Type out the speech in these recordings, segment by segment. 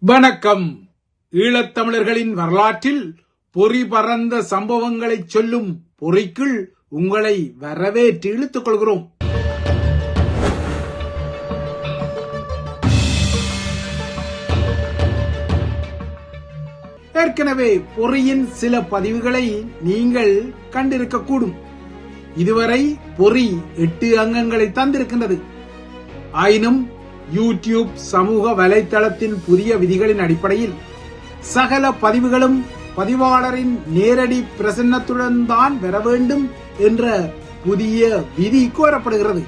வணக்கம். ஈழத்தமிழர்களின் வரலாற்றில் பொறி பறந்த சம்பவங்களைச் சொல்லும் பொறிக்குள் உங்களை வரவேற்று இழுத்துக் கொள்கிறோம். ஏற்கனவே பொறியின் சில பதிவுகளை நீங்கள் கண்டிருக்கக்கூடும். இதுவரை பொறி எட்டு அங்கங்களை தந்திருக்கின்றது. ஆயினும் யூடியூப் சமூக வலைத்தளத்தின் புதிய விதிகளின் அடிப்படையில் சகல பதிவுகளும் பதிவாளரின் நேரடி பிரசன்னத்துடன் தான் பெற வேண்டும் என்ற புதிய விதி கோரப்படுகிறது.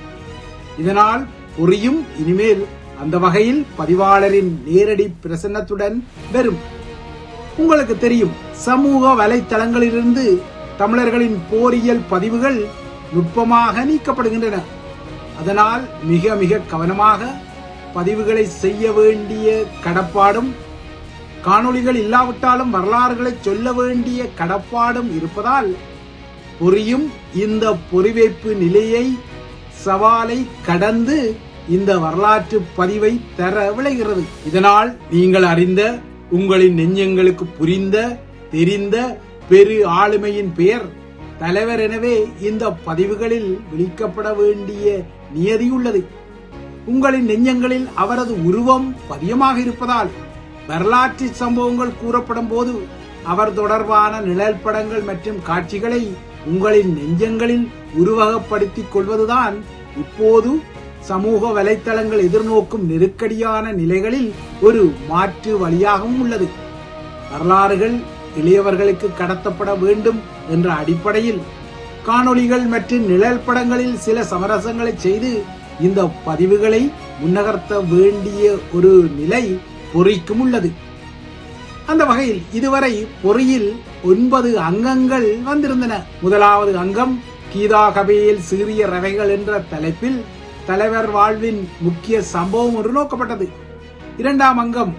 இதனால் புரியும் இனிமேல் அந்த வகையில் பதிவாளரின் நேரடி பிரசன்னத்துடன் வரும் உங்களுக்கு தெரியும் சமூக வலைத்தளங்களிலிருந்து தமிழர்களின் போரியல் பதிவுகள் நுட்பமாக நீக்கப்படுகின்றன. அதனால் மிக மிக கவனமாக பதிவுகளை செய்ய வேண்டிய கடப்பாடும் காணொளிகள் இல்லாவிட்டாலும் வரலாறுகளை சொல்ல வேண்டிய கடப்பாடும் இருப்பதால் பொறியும் இந்த பொறிவைப்பு நிலையை சவாலை கடந்து இந்த வரலாற்று பதிவை தர விளைகிறது இதனால் நீங்கள் அறிந்த உங்களின் நெஞ்சங்களுக்கு புரிந்த தெரிந்த பெரு ஆளுமையின் பெயர் தலைவர் எனவே இந்த பதிவுகளில் விழிக்கப்பட வேண்டிய நியதி உள்ளது. உங்களின் நெஞ்சங்களில் அவரது உருவம் பதியமாக இருப்பதால் வரலாற்று சம்பவங்கள் கூறப்படும் போது அவர் தொடர்பான நிழல் படங்கள் மற்றும் காட்சிகளை உங்களின் நெஞ்சங்களில் உருவகப்படுத்திக் கொள்வதுதான் இப்போது சமூக வலைத்தளங்கள் எதிர்நோக்கும் நெருக்கடியான நிலைகளில் ஒரு மாற்று வழியாகவும் உள்ளது. வரலாறுகள் இளையவர்களுக்கு கடத்தப்பட வேண்டும் என்ற அடிப்படையில் காணொளிகள் மற்றும் நிழல் படங்களில் சில சமரசங்களை செய்து இந்த பதிவுகளை முன்னகர்த்த வேண்டிய ஒரு நிலை பொறிக்கும் உள்ளது. அந்த வகையில் இதுவரை பொறியில் ஒன்பது அங்கங்கள் வந்திருந்தன. முதலாவது அங்கம் கீதா கபையில் சிறிய ரவைகள் என்ற தலைப்பில் தலைவர் வாழ்வின் முக்கிய சம்பவம் ஒன்று நோக்கப்பட்டது. இரண்டாம் அங்கம்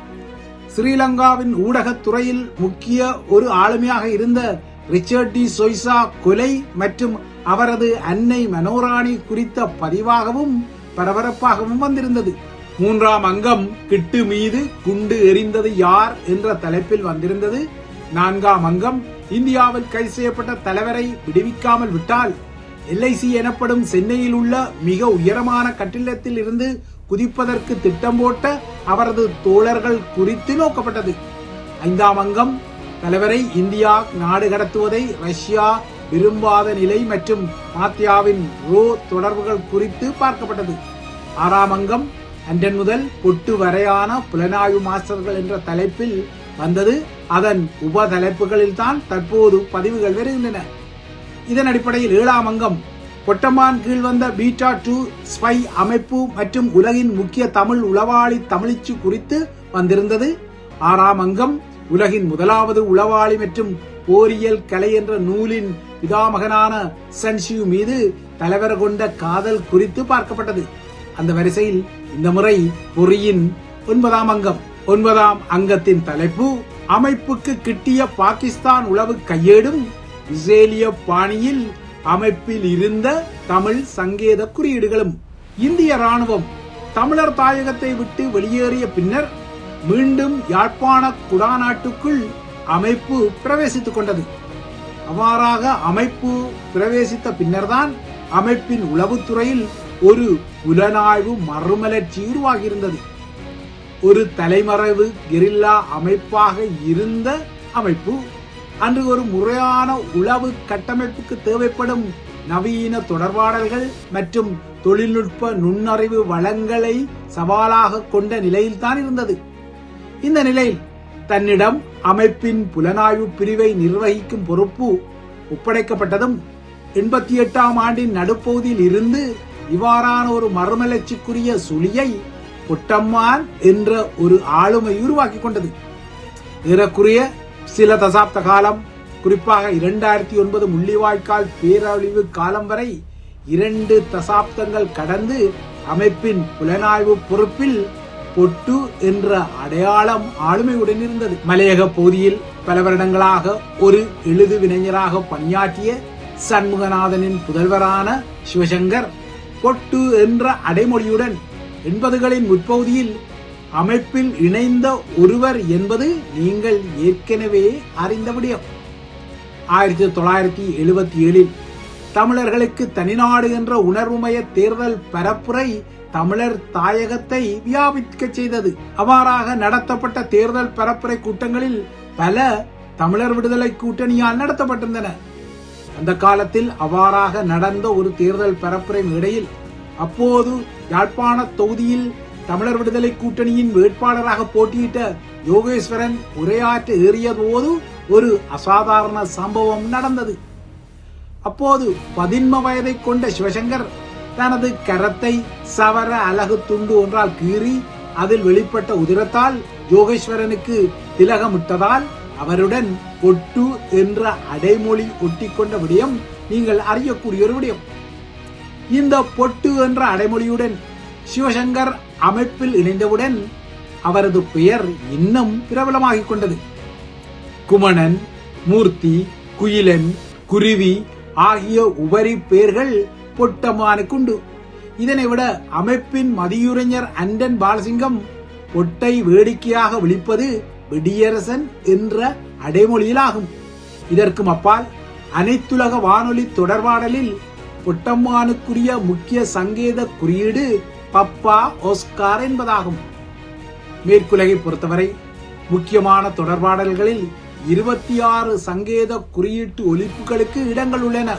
ஸ்ரீலங்காவின் ஊடகத் துறையில் முக்கிய ஒரு ஆளுமையாக இருந்த ரிச்சர்ட் டி சொய்சா கொலை மற்றும் அவரது அன்னை மனோராணி குறித்த பதிவாகவும் பரபரப்பாகவும் வந்திருந்தது. மூன்றாம் அங்கம் கிட்டு மீது குண்டு எறிந்தது யார் என்ற தலைப்பில் வந்திருந்தது. நான்காம் அங்கம் இந்தியாவில் கைது செய்யப்பட்ட தலைவரை விடுவிக்காமல் விட்டால் எல்ஐசி எனப்படும் சென்னையில் உள்ள மிக உயரமான கட்டிடத்தில் இருந்து குதிப்பதற்கு திட்டம் போட்ட அவரது தோழர்கள் குறித்து நோக்கப்பட்டது. ஐந்தாம் அங்கம் தலைவரை இந்தியா நாடு கடத்துவதை ரஷ்யா விரும்பாத நிலை மற்றும் மாத்தியாவின் ரோ தொடர்புகள் குறித்து பார்க்கப்பட்டது. ஆறாம் அங்கம் அன்றன் முதல் பொட்டு வரையான புலனாய்வு மாஸ்டர்கள் என்ற தலைப்பில் வந்தது. அதன் உப தலைப்புகளில் தான் தற்போது பதிவுகள் வருகின்றன. இதன் அடிப்படையில் ஏழாம் அங்கம் பொட்டமான் கீழ் வந்த பீட்டா டூ ஸ்பை அமைப்பு மற்றும் உலகின் முக்கிய தமிழ் உளவாளி தமிழிச்சு குறித்து வந்திருந்தது. ஆறாம் அங்கம் உலகின் முதலாவது உளவாளி மற்றும் போரியல் கலை என்ற நூலின் பிதாமகனான சன்ஷியூ மீது தலைவர் கொண்ட காதல் குறித்து பார்க்கப்பட்டது. அந்த வரிசையில் இந்த முறை பொறியின் ஒன்பதாம் அங்கம் ஒன்பதாம் அங்கத்தின் தலைப்பு அமைப்புக்கு கிட்டிய பாகிஸ்தான் உளவு கையேடும் இஸ்ரேலிய பாணியில் அமைப்பில் இருந்த தமிழ் சங்கேத குறியீடுகளும். இந்திய ராணுவம் தமிழர் தாயகத்தை விட்டு வெளியேறிய பின்னர் மீண்டும் யாழ்ப்பாண குடாநாட்டுக்குள் அமைப்பு பிரவேசித்துக் கொண்டது. அவ்வாறாக அமைப்பு பிரவேசித்த பின்னர்தான் அமைப்பின் உளவுத்துறையில் ஒரு புலனாய்வு மறுமலர்ச்சி உருவாகியிருந்தது. ஒரு தலைமறைவு கெரில்லா அமைப்பாக இருந்த அமைப்பு அன்று ஒரு முறையான உளவு கட்டமைப்புக்கு தேவைப்படும் நவீன தொடர்பாடல்கள் மற்றும் தொழில்நுட்ப நுண்ணறிவு வளங்களை சவாலாக கொண்ட நிலையில்தான் இருந்தது. இந்த நிலையில் தன்னிடம் அமைப்பின் புலனாய்வு பிரிவை நிர்வகிக்கும் பொறுப்பு ஒப்படைக்கப்பட்டதும் எண்பத்தி எட்டாம் ஆண்டின் நடுப்பகுதியில் இருந்து இவ்வாறான ஒரு மறுமலர்ச்சிக்குரிய சுழியை பொட்டம்மான் என்ற ஒரு ஆளுமை உருவாக்கி கொண்டது. ஏறக்குறைய சில தசாப்த காலம் குறிப்பாக இரண்டாயிரத்தி ஒன்பது முள்ளிவாய்க்கால் பேரழிவு காலம் வரை இரண்டு தசாப்தங்கள் கடந்து அமைப்பின் புலனாய்வு பொறுப்பில் பொட்டு என்ற அடையாளம் ஆளுமையுடன் இருந்தது. மலையக பகுதியில் பல வருடங்களாக ஒரு எழுது வினைஞராக பணியாற்றிய சண்முகநாதனின் புதல்வரான சிவசங்கர் பொட்டு என்ற அடைமொழியுடன் எண்பதுகளின் முற்பகுதியில் அமைப்பில் இணைந்த ஒருவர் என்பது நீங்கள் ஏற்கனவே அறிந்த விடயம். ஆயிரத்தி தொள்ளாயிரத்தி எழுபத்தி ஏழில் தமிழர்களுக்கு தனிநாடு என்ற உணர்வுமய தேர்தல் பரப்புரை தமிழர் தாயகத்தை வியாபிக்க செய்தது. அவ்வாறாக நடத்தப்பட்ட தேர்தல் பரப்புரை கூட்டங்களில் பல தமிழர் விடுதலை கூட்டணியால் நடத்தப்பட்டிருந்தன. அந்த காலத்தில் அவ்வாறாக நடந்த ஒரு தேர்தல் பரப்புரை மேடையில் அப்போது யாழ்ப்பாண தொகுதியில் தமிழர் விடுதலை கூட்டணியின் வேட்பாளராக போட்டியிட்ட யோகேஸ்வரன் உரையாற்ற ஏறியபோது ஒரு அசாதாரண சம்பவம் நடந்தது. அப்போது பதின்ம வயதை கொண்ட சிவசங்கர் தனது கரத்தை சவர அழகு துண்டு ஒன்றால் கீறி அதில் வெளிப்பட்ட உதிரத்தால் யோகேஸ்வரனுக்கு திலகமிட்டதால் அவருடன் ஒட்டு என்ற அடைமொழி ஒட்டிக்கொண்ட விடயம் நீங்கள் அறியக்கூடிய ஒரு விடயம். இந்த பொட்டு என்ற அடைமொழியுடன் சிவசங்கர் அமைப்பில் இணைந்தவுடன் அவரது பெயர் இன்னும் பிரபலமாகிக் கொண்டது. குமணன் மூர்த்தி குயிலன் குருவி ஆகிய உபரி பெயர்கள் பொட்டமானுக்குண்டு இதனை விட அமைப்பின் மதியுரைஞர் அண்டன் பாலசிங்கம் பொட்டை வேடிக்கையாக விழிப்பது வெடியரசன் என்ற அடைமொழியிலாகும். இதற்கும் அப்பால் அனைத்துலக வானொலி தொடர்பாடலில் பொட்டம்மானுக்குரிய முக்கிய சங்கேத குறியீடு பப்பா ஓஸ்கார் என்பதாகும். மேற்குலகை பொறுத்தவரை முக்கியமான தொடர்பாடல்களில் இருபத்தி ஆறு சங்கேத குறியீட்டு ஒலிப்புகளுக்கு இடங்கள் உள்ளன.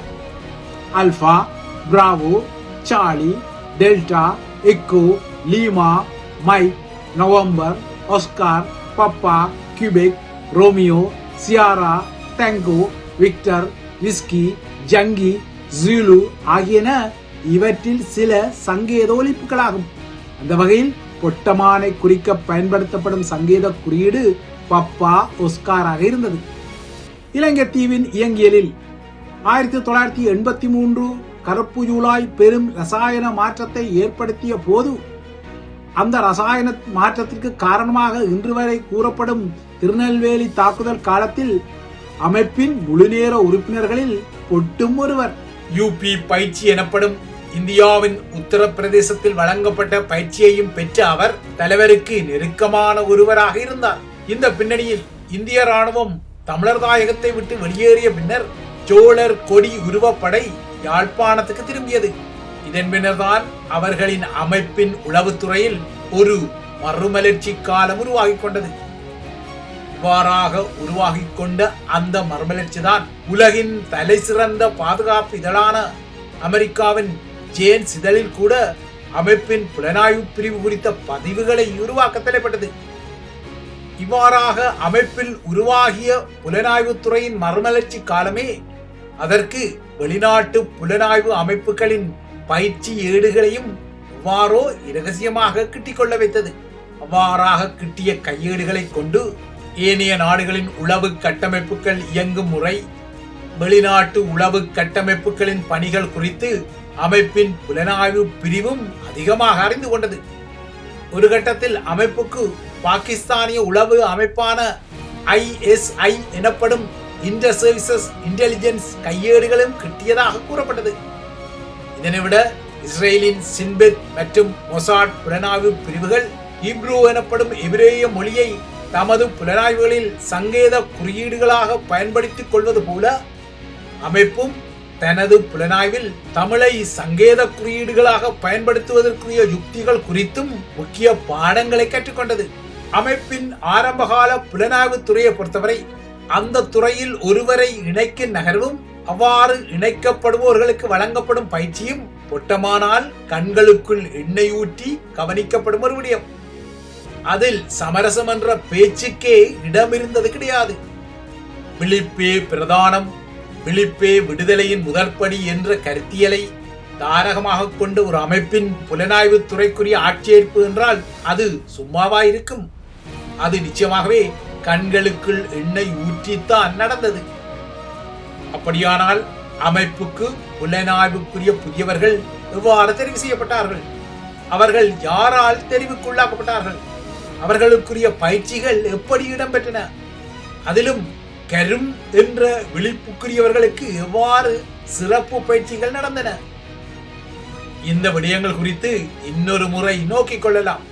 Alpha bravo charlie delta echo lima mike November oscar papa quebec romeo sierra tango victor whiskey yankee zulu ஆகியன இவற்றில் சில சங்கேத ஒலிப்புகளாகும். அந்த வகையில் பொட்டமானை குறிக்க பயன்படுத்தப்படும் சங்கேத குறியீடு பப்பா ஒஸ்காராக இருந்தது. இலங்கை தீவின் இயங்கியலில் ஆயிரத்தி தொள்ளாயிரத்தி எண்பத்தி மூன்று கருப்பு ஜூலாய் பெரும் ரசாயன மாற்றத்தை ஏற்படுத்திய போது அந்த ரசாயன மாற்றத்திற்கு காரணமாக இன்று வரை கூறப்படும் திருநெல்வேலி தாக்குதல் காலத்தில் அமைப்பின் முழுநேர உறுப்பினர்களில் பொட்டும் ஒருவர். யூபி பயிற்சி எனப்படும் இந்தியாவின் உத்தரப்பிரதேசத்தில் வழங்கப்பட்ட பயிற்சியையும் பெற்ற அவர் தலைவருக்கு நெருக்கமான ஒருவராக இருந்தார். இந்த பின்னணியில் இந்திய ராணுவம் தமிழர் தாயகத்தை விட்டு வெளியேறிய பின்னர் சோழர் கொடி உருவப்படை யாழ்ப்பாணத்துக்கு திரும்பியது. இதன் பின்னர்தான் அவர்களின் அமைப்பின் உளவுத்துறையில் ஒரு மறுமலர்ச்சி காலம் உருவாகிக் கொண்டது. இவ்வாறாக உருவாகிக் கொண்ட அந்த மறுமலர்ச்சி தான் உலகின் தலை சிறந்த பாதுகாப்பு இதழான அமெரிக்காவின் ஜேன்ஸ் இதழில் கூட அமைப்பின் புலனாய்வு பிரிவு குறித்த பதிவுகளை உருவாக்க தலைப்பட்டது. இவ்வாறாக அமைப்பில் உருவாகிய புலனாய்வுத்துறையின் மறுமலர்ச்சி காலமே அதற்கு வெளிநாட்டு புலனாய்வு அமைப்புகளின் பயிற்சி ஏடுகளையும் இவ்வாறோ இரகசியமாக கிட்டிக்கொள்ள வைத்தது. அவ்வாறாக கிட்டிய கையேடுகளை கொண்டு ஏனைய நாடுகளின் உளவு கட்டமைப்புகள் இயங்கும் முறை வெளிநாட்டு உளவு கட்டமைப்புகளின் பணிகள் குறித்து அமைப்பின் புலனாய்வு பிரிவும் அதிகமாக அறிந்து கொண்டது. ஒரு கட்டத்தில் அமைப்புக்கு பாகிஸ்தானிய உளவு அமைப்பான ஐஎஸ்ஐ எனப்படும் இன்டர் சர்வீசஸ் இன்டெலிஜென்ஸ் கையேடுகளும் கிட்டியதாக கூறப்பட்டது. இதனை விட இஸ்ரேலின் சின்பெத் மற்றும் மொசாட் புலனாய்வு பிரிவுகள் ஹீப்ரூ எனப்படும் எபிரேய மொழியை தமது புலனாய்வுகளில் சங்கேத குறியீடுகளாக பயன்படுத்திக் கொள்வது போல அமைப்பும் தனது புலனாய்வில் தமிழை சங்கேத குறியீடுகளாக பயன்படுத்துவதற்குரிய யுக்திகள் குறித்தும் முக்கிய பாடங்களை கற்றுக்கொண்டது. அமைப்பின் ஆரம்பகால புலனாய்வு துறையை பொறுத்தவரை அந்த துறையில் ஒருவரை இணைக்க நகர்வும் அவ்வாறு இணைக்கப்படுபவர்களுக்கு வழங்கப்படும் பயிற்சியும் பொட்டமானால் கண்களுக்குள் எண்ணெய் ஊற்றி கவனிக்கப்படும் ஒரு விடயம். அதில் சமரசம் என்ற பேச்சுக்கே இடமிருந்தது கிடையாது. விழிப்பே பிரதானம் விழிப்பே விடுதலையின் முதற்படி என்ற கருத்தியலை தாரகமாக கொண்டு ஒரு அமைப்பின் புலனாய்வு துறைக்குரிய ஆட்சேர்ப்பு என்றால் அது சும்மாவா இருக்கும் அது நிச்சயமாகவே கண்களுக்குள் எண்ணெய் ஊற்றித்தான் நடந்தது. அப்படியானால் அமைப்புக்கு புலனாய்வுக்குரிய புதியவர்கள் எவ்வாறு தெரிவு செய்யப்பட்டார்கள்? அவர்கள் யாரால் தெரிவுக்குள்ளாக்கப்பட்டார்கள்? அவர்களுக்குரிய பயிற்சிகள் எப்படி இடம்பெற்றன? அதிலும் கரும் என்ற விழிப்புக்குரியவர்களுக்கு எவ்வாறு சிறப்பு பயிற்சிகள் நடந்தன? இந்த விடயங்கள் குறித்து இன்னொரு முறை நோக்கிக் கொள்ளலாம்.